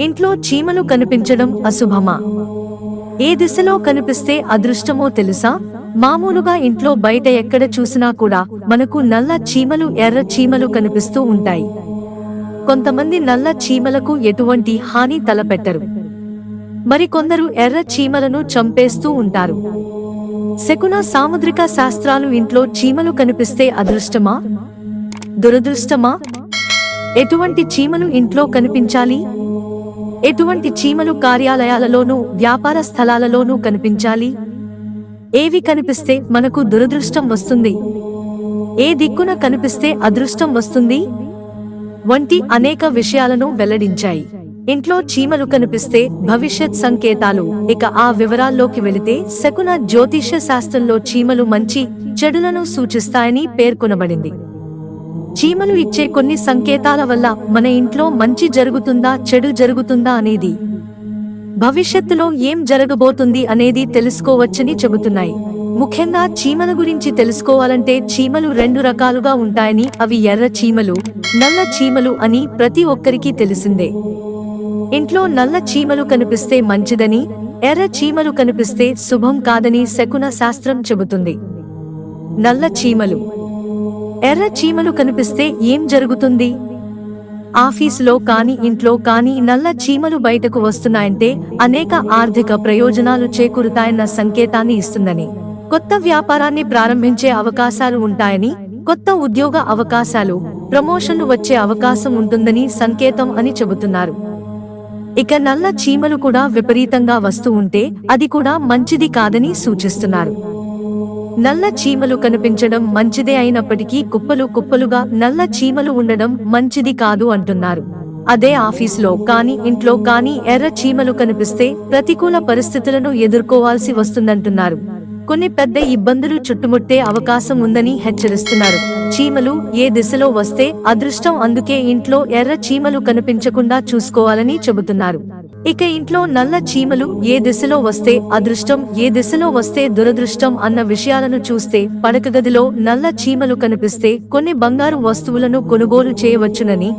ఇంట్లో చీమలు కనిపించడం అశుభమా? ఏ దిశలో కనిపిస్తే అదృష్టమో తెలుసా? మామూలుగా ఇంట్లో బయట ఎక్కడ చూసినా కూడా మనకు నల్ల చీమలు ఎర్ర చీమలు కనిపిస్తూ ఉంటాయి. కొంతమంది నల్ల చీమలకు ఎటువంటి హాని తలపెట్టరు. మరికొందరు ఎర్ర చీమలను చంపేస్తూ ఉంటారు. శకున సాముద్రిక శాస్త్రాలు ఇంట్లో చీమలు కనిపిస్తే అదృష్టమా? దురదృష్టమా? ఎటువంటి చీమలు ఇంట్లో కనిపించాలి? ఎటువంటి చీమలు కార్యాలయాలలోనూ వ్యాపార స్థలాలలోనూ కనిపించాలి? ఏవి కనిపిస్తే మనకు దురదృష్టం వస్తుంది? ఏ దిక్కున కనిపిస్తే అదృష్టం వస్తుంది? వంటి అనేక విషయాలను వెల్లడించాయి. ఇంట్లో చీమలు కనిపిస్తే భవిష్యత్ సంకేతాలు. ఇక ఆ వివరాల్లోకి వెళితే శకున జ్యోతిష్య శాస్త్రంలో చీమలు మంచి చెడులను సూచిస్తాయని పేర్కొనబడింది. చీమలు ఇచ్చే కొన్ని సంకేతాల వల్ల మన ఇంట్లో మంచి జరుగుతుందా చెడు జరుగుతుందా అనేది. భవిష్యత్తులో ఏం జరగబోతుంది అనేది తెలుసుకోవచ్చని చెబుతున్నాయి. ముఖ్యంగా చీమల గురించి తెలుసుకోవాలంటే చీమలు రెండు రకాలుగా ఉంటాయని అవి ఎర్ర చీమలు నల్ల చీమలు అని ప్రతి ఒక్కరికి తెలిసిందే. ఇంట్లో నల్ల చీమలు కనిపిస్తే మంచిదని ఎర్ర చీమలు కనిపిస్తే శుభం కాదని శకున శాస్త్రం చెబుతుంది. నల్ల చీమలు ఎర్ర చీమలు కనిపిస్తే ఏం జరుగుతుంది? ఆఫీసులో కానీ ఇంట్లో కానీ నల్ల చీమలు బయటకు వస్తున్నాయంటే అనేక ఆర్థిక ప్రయోజనాలు చేకూరుతాయన్న సంకేతాన్ని ఇస్తుందని కొత్త వ్యాపారాన్ని ప్రారంభించే అవకాశాలు ఉంటాయని కొత్త ఉద్యోగ అవకాశాలు ప్రమోషన్లు వచ్చే అవకాశం ఉంటుందని సంకేతం అని చెబుతున్నారు. ఇక నల్ల చీమలు కూడా విపరీతంగా వస్తూ ఉంటే అది కూడా మంచిది కాదని సూచిస్తున్నారు. నల్ల చీమలు కనిపించడం మంచిదే అయినప్పటికీ కుప్పలు కుప్పలుగా నల్ల చీమలు ఉండడం మంచిది కాదు అంటున్నారు. అదే ఆఫీసులో కానీ ఇంట్లో కానీ ఎర్ర చీమలు కనిపిస్తే ప్రతికూల పరిస్థితులను ఎదుర్కోవాల్సి వస్తుందంటున్నారు. కొన్ని పెద్ద ఇబ్బందులు చుట్టుముట్టే అవకాశం ఉందని హెచ్చరిస్తున్నారు. చీమలు ఏ దిశలో వస్తే అదృష్టం అందుకే ఇంట్లో ఎర్ర చీమలు కనిపించకుండా చూసుకోవాలని చెబుతున్నారు. ఇక ఇంట్లో నల్ల చీమలు ఏ దిశలో వస్తే అదృష్టం ఏ దిశలో వస్తే దురదృష్టం అన్న విషయాలను చూస్తే పడక గదిలో నల్ల చీమలు కనిపిస్తే కొన్ని బంగారు వస్తువులను కొనుగోలు చేయవచ్చునని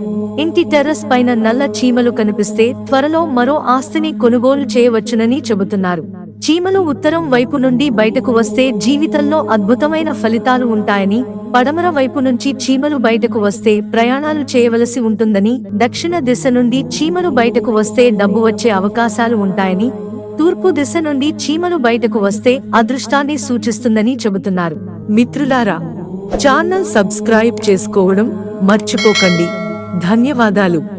ఇంటి టెర్రస్ పైన నల్ల చీమలు కనిపిస్తే త్వరలో మరో ఆస్తిని కొనుగోలు చేయవచ్చునని చెబుతున్నారు. చీమలు ఉత్తరం వైపు నుండి బయటకు వస్తే జీవితంలో అద్భుతమైన ఫలితాలు ఉంటాయని పడమర వైపు నుంచి చీమలు బయటకు వస్తే ప్రయాణాలు చేయవలసి ఉంటుందని దక్షిణ దిశ నుండి చీమలు బయటకు వస్తే డబ్బు వచ్చే అవకాశాలు ఉంటాయని తూర్పు దిశ నుండి చీమలు బయటకు వస్తే అదృష్టాన్ని సూచిస్తుందని చెబుతున్నారు. మిత్రులారా ఛానల్ సబ్స్క్రైబ్ చేసుకోవడం మర్చిపోకండి. ధన్యవాదాలు.